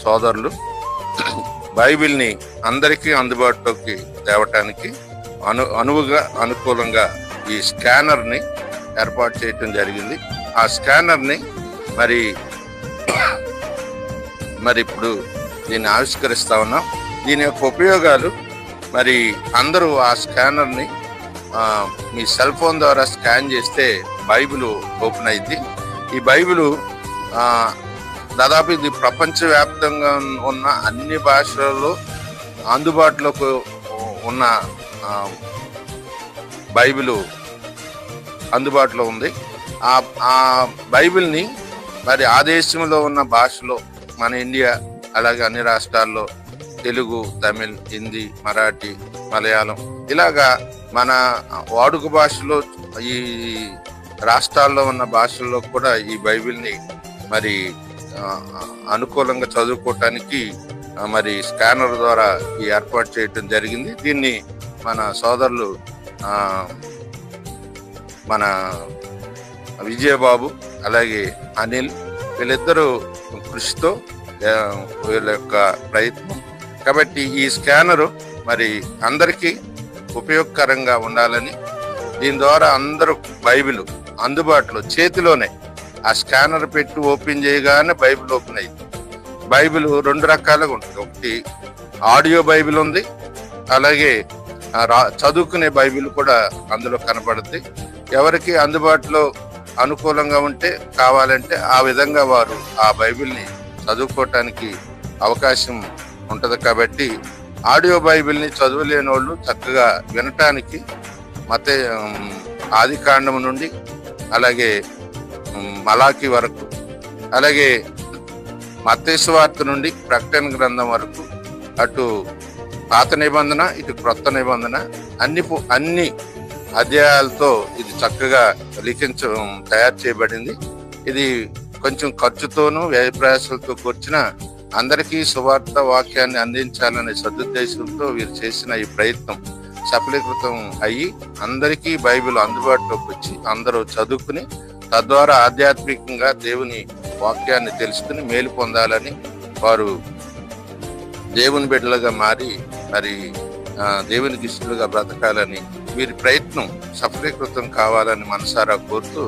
సోదరులు బైబిల్ని అందరికీ అందుబాటులోకి తేవటానికి అను అనువుగా అనుకూలంగా ఈ స్కానర్ని ఏర్పాటు చేయటం జరిగింది. ఆ స్కానర్ని మరి మరి ఇప్పుడు దీన్ని ఆవిష్కరిస్తా ఉన్నాం. దీని యొక్క ఉపయోగాలు మరి అందరూ ఆ స్కానర్ని మీ సెల్ ఫోన్ ద్వారా స్కాన్ చేస్తే బైబిల్ ఓపెన్ అయింది ఈ బైబిల్ దాదాపు ఇది ప్రపంచవ్యాప్తంగా ఉన్న అన్ని భాషలలో అందుబాటులోకి ఉన్న బైబిల్ అందుబాటులో ఉంది. ఆ బైబిల్ని మరి ఆ దేశంలో ఉన్న భాషలో మన ఇండియా అలాగే అన్ని రాష్ట్రాల్లో తెలుగు తమిళ్ హిందీ మరాఠీ మలయాళం ఇలాగా మన వాడుక భాషలో ఈ రాష్ట్రాల్లో ఉన్న భాషల్లో కూడా ఈ బైబిల్ని మరి అనుకూలంగా చదువుకోవటానికి మరి స్కానర్ ద్వారా ఈ ఏర్పాటు చేయటం జరిగింది. దీన్ని మన సోదరులు మన విజయబాబు అలాగే అనిల్ వీళ్ళిద్దరూ కృషితో వీళ్ళ యొక్క ప్రయత్నం. కాబట్టి ఈ స్కానరు మరి అందరికీ ఉపయోగకరంగా ఉండాలని దీని ద్వారా అందరూ బైబిల్ అందుబాటులో చేతిలోనే ఆ స్కానర్ పెట్టి ఓపెన్ చేయగానే బైబిల్ ఓపెన్ అయింది. బైబిల్ రెండు రకాలుగా ఉంటుంది. ఒకటి ఆడియో బైబిల్ ఉంది. అలాగే రా- చదువుకునే బైబిల్ కూడా అందులో కనపడుద్ది ఎవరికి అందుబాటులో అనుకూలంగా ఉంటే కావాలంటే ఆ విధంగా వారు ఆ బైబిల్ని చదువుకోవటానికి అవకాశం ఉంటుంది కాబట్టి ఆడియో బైబిల్ని చదవలేని వాళ్ళు చక్కగా వినటానికి మత ఆది కాండం నుండి అలాగే మలాకి వరకు. అలాగే మత్తేసు వార్త నుండి ప్రకటన గ్రంథం వరకు. అటు పాత నిబంధన ఇటు క్రొత్త నిబంధన అన్ని అన్ని అధ్యాయాలతో ఇది చక్కగా లిఖించ తయారు చేయబడింది. ఇది కొంచెం ఖర్చుతోనూ వ్యయప్రయాసాలతో కూర్చిన అందరికీ సువార్త వాక్యాన్ని అందించాలనే సదుద్దేశంతో వీరు చేసిన ఈ ప్రయత్నం సఫలీకృతం అయ్యి అందరికీ బైబిల్ అందుబాటులోకి వచ్చి అందరూ చదువుకుని తద్వారా ఆధ్యాత్మికంగా దేవుని వాక్యాన్ని తెలుసుకుని మేలు పొందాలని వారు దేవుని బిడ్డలుగా మారి మరి దేవుని దేవునికి ఇష్టలుగా బ్రతకాలని వీరి ప్రయత్నం సఫలీకృతం కావాలని మనసారా కోరుతూ